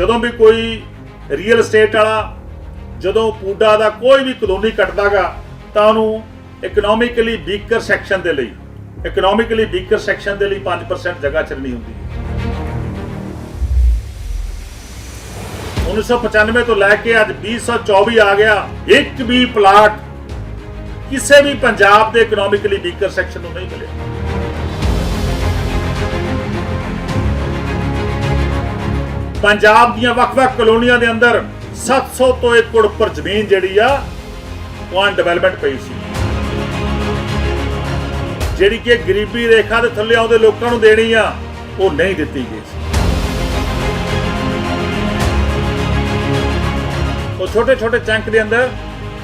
ਜਦੋਂ ਵੀ ਕੋਈ real estate ਵਾਲਾ ਜਦੋਂ ਪੂਡਾ ਦਾ ਕੋਈ ਵੀ ਕਲੋਨੀ ਕੱਟਦਾਗਾ ਤਾਂ ਉਹਨੂੰ ਇਕਨੋਮਿਕਲੀ ਵੀਕਰ ਸੈਕਸ਼ਨ ਦੇ ਲਈ ਇਕਨੋਮਿਕਲੀ ਵੀਕਰ ਸੈਕਸ਼ਨ ਦੇ ਲਈ 5% ਜਗ੍ਹਾ ਚਰਨੀ ਹੁੰਦੀ ਹੈ। 1995 ਤੋਂ ਲੈ ਕੇ ਅੱਜ 2024 ਆ ਗਿਆ ਇੱਕ ਵੀ ਪਲਾਟ ਕਿਸੇ ਵੀ ਪੰਜਾਬ ਦੇ ਇਕਨੋਮਿਕਲੀ ਵੀਕਰ ਸੈਕਸ਼ਨ ਨੂੰ ਨਹੀਂ ਮਿਲਿਆ। ਪੰਜਾਬ ਦੀਆਂ ਵੱਖ-ਵੱਖ ਕਲੋਨੀਆਂ ਦੇ ਅੰਦਰ 700 ਤੋਂ ਏਕੜ ਉੱਪਰ ਜ਼ਮੀਨ ਜਿਹੜੀ ਆ, ਉਹ ਅਨਡਿਵੈਲਪਮੈਂਟ ਪਈ ਸੀ। ਜਿਹੜੀ ਕਿ ਗਰੀਬੀ ਰੇਖਾ ਦੇ ਥੱਲੇ ਆਉਂਦੇ ਲੋਕਾਂ ਨੂੰ ਦੇਣੀ ਆ, ਉਹ ਨਹੀਂ ਦਿੱਤੀ ਗਈ ਸੀ। ਉਹ ਛੋਟੇ ਛੋਟੇ ਚੰਕ ਦੇ ਅੰਦਰ,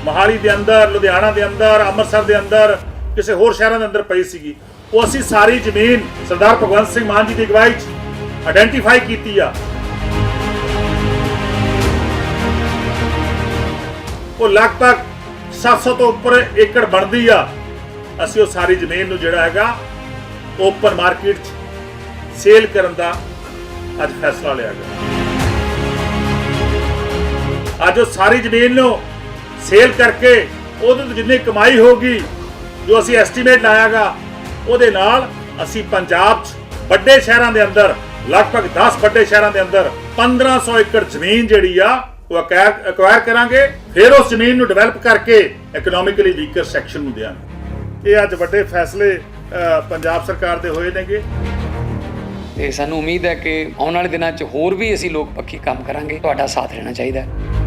ਮਹਾਲੀ ਦੇ ਅੰਦਰ, ਲੁਧਿਆਣਾ ਦੇ ਅੰਦਰ, ਅੰਮ੍ਰਿਤਸਰ ਦੇ ਅੰਦਰ, ਕਿਸੇ ਹੋਰ ਸ਼ਹਿਰਾਂ ਦੇ ਅੰਦਰ ਪਈ ਸੀਗੀ। ਉਹ ਅਸੀਂ ਸਾਰੀ ਜ਼ਮੀਨ ਸਰਦਾਰ ਭਗਵੰਤ ਸਿੰਘ ਮਾਨ ਜੀ ਦੀ ਅਗਵਾਈ 'ਚ ਆਇਡੈਂਟੀਫਾਈ ਕੀਤੀ ਆ। ਉਹ ਲਗਭਗ 700 ਤੋਂ ਉੱਪਰ ਏਕੜ ਬਣਦੀ ਆ। ਅਸੀਂ ਉਹ ਸਾਰੀ ਜ਼ਮੀਨ ਨੂੰ ਜਿਹੜਾ ਹੈਗਾ ਓਪਨ ਮਾਰਕੀਟ 'ਚ ਸੇਲ ਕਰਨ ਦਾ ਅੱਜ ਫੈਸਲਾ ਲਿਆ ਗਿਆ। ਅੱਜ ਉਹ ਸਾਰੀ ਜ਼ਮੀਨ ਨੂੰ ਸੇਲ ਕਰਕੇ ਉਹਦੇ ਤੋਂ ਜਿੰਨੀ ਕਮਾਈ ਹੋਗੀ ਜੋ ਅਸੀਂ ਐਸਟੀਮੇਟ ਲਾਇਆਗਾ, ਉਹਦੇ ਨਾਲ ਅਸੀਂ ਪੰਜਾਬ 'ਚ ਵੱਡੇ ਸ਼ਹਿਰਾਂ ਦੇ ਅੰਦਰ, ਲਗਭਗ 10 ਵੱਡੇ ਸ਼ਹਿਰਾਂ ਦੇ ਅੰਦਰ 1500 ਏਕੜ ਜ਼ਮੀਨ ਜਿਹੜੀ ਆ ਉਹ ਅਕਵਾਇਰ ਕਰਾਂਗੇ, ਫਿਰ ਉਸ ਜ਼ਮੀਨ ਨੂੰ ਡਿਵੈਲਪ ਕਰਕੇ ਇਕਨੋਮਿਕਲੀ ਵੀਕਰ ਸੈਕਸ਼ਨ ਨੂੰ ਦਿਆਂਗੇ। ਇਹ ਅੱਜ ਵੱਡੇ ਫੈਸਲੇ ਪੰਜਾਬ ਸਰਕਾਰ ਦੇ ਹੋਏ ਨੇਗੇ। ਤੇ ਸਾਨੂੰ ਉਮੀਦ ਹੈ ਕਿ ਆਉਣ ਵਾਲੇ ਦਿਨਾਂ 'ਚ ਹੋਰ ਵੀ ਅਸੀਂ ਲੋਕ ਪੱਖੀ ਕੰਮ ਕਰਾਂਗੇ। ਤੁਹਾਡਾ ਸਾਥ ਰਹਿਣਾ ਚਾਹੀਦਾ ਹੈ।